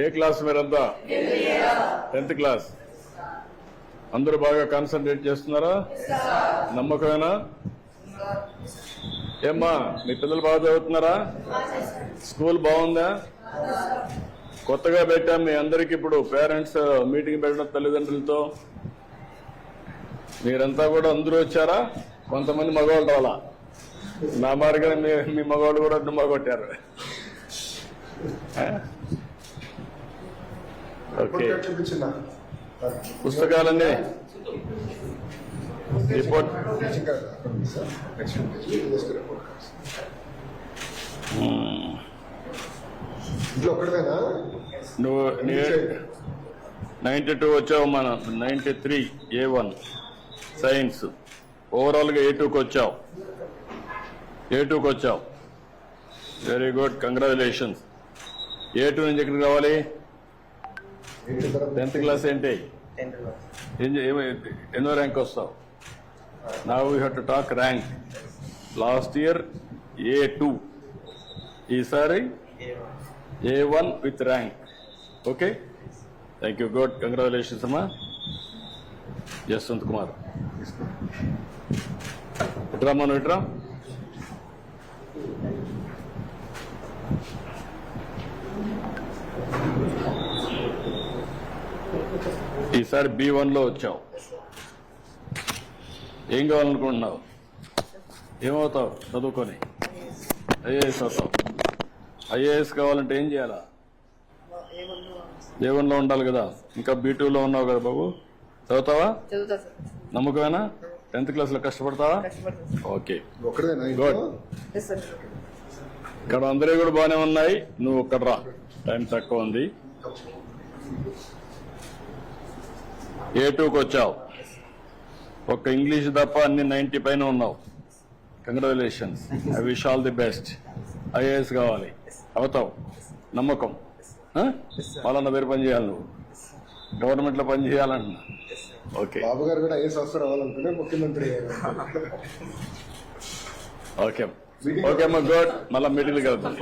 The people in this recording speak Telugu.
ఏ క్లాస్ మీరంతా? Tenth class. అందరూ బాగా కాన్సన్ట్రేట్ చేస్తున్నారా? నమ్మకమేనా? ఏమ్మా మీ పిల్లలు బాగా చదువుతున్నారా? స్కూల్ బాగుందా? కొత్తగా పెట్టాం మీ అందరికి ఇప్పుడు పేరెంట్స్ మీటింగ్ పెట్టడం తల్లిదండ్రులతో. మీరంతా కూడా అందరూ వచ్చారా? కొంతమంది మగవాళ్ళు రావాలా నా మార్గం మీ మగవాళ్ళు కూడా మగొట్టారు పుస్తకాలన్నీ? రిపోర్ట్ ఇంట్లో ఒక్కడమేనా నువ్వు నైన్టీ టూ వచ్చావు మన ninety three A one science. ఓవరాల్గా ఏ టూకి వచ్చావు? ఏ టూకి వచ్చావు? Very good congratulations A two నుంచి ఎక్కడికి రావాలి? టెన్త్ క్లాస్ ఏంటి? ఎన్నో ర్యాంక్ వస్తావు? నా we have to talk rank last year A two ఈసారి A one with rank okay thank you good congratulations అమ్మా. జస్వంత్ కుమార్ ఇట్రా మనం ఇట్రా ఈసారి బి వన్లో వచ్చావు. ఏం కావాలనుకుంటున్నావు? ఏమవుతావు? చదువుకొని. ఐఏఎస్ అవుతావు. ఐఏఎస్ కావాలంటే ఏం చేయాలా? ఏ వన్లో ఉండాలి కదా. ఇంకా బీ లో ఉన్నావు కదా బాబు. చదువుతావా? చదువుతా సార్. నమ్మకమేనా? టెన్త్ క్లాస్లో కష్టపడతావా కష్టపడతా ఓకే. ఇక్కడ అందరూ కూడా బాగానే ఉన్నాయి. నువ్వు ఒక్కడ రా టైం తక్కువ ఉంది. ఏ టూకి వచ్చావు. ఒక్క ఇంగ్లీష్ తప్ప అన్ని నైన్టీ పైన ఉన్నావు. Congratulations I wish all the best IAS కావాలి. అవుతావు. నమ్మకం. వాళ్ళన్న పేరు పని చేయాలి నువ్వు. గవర్నమెంట్లో పని చేయాలన్నా ఓకే. బాబు గారు కూడా ఐఎస్ అవసరం అవ్వాలనుకునే ముఖ్యమంత్రి. Okay okay. అమ్మా గుడ్ మళ్ళీ మీటింగ్కి వెళ్తాం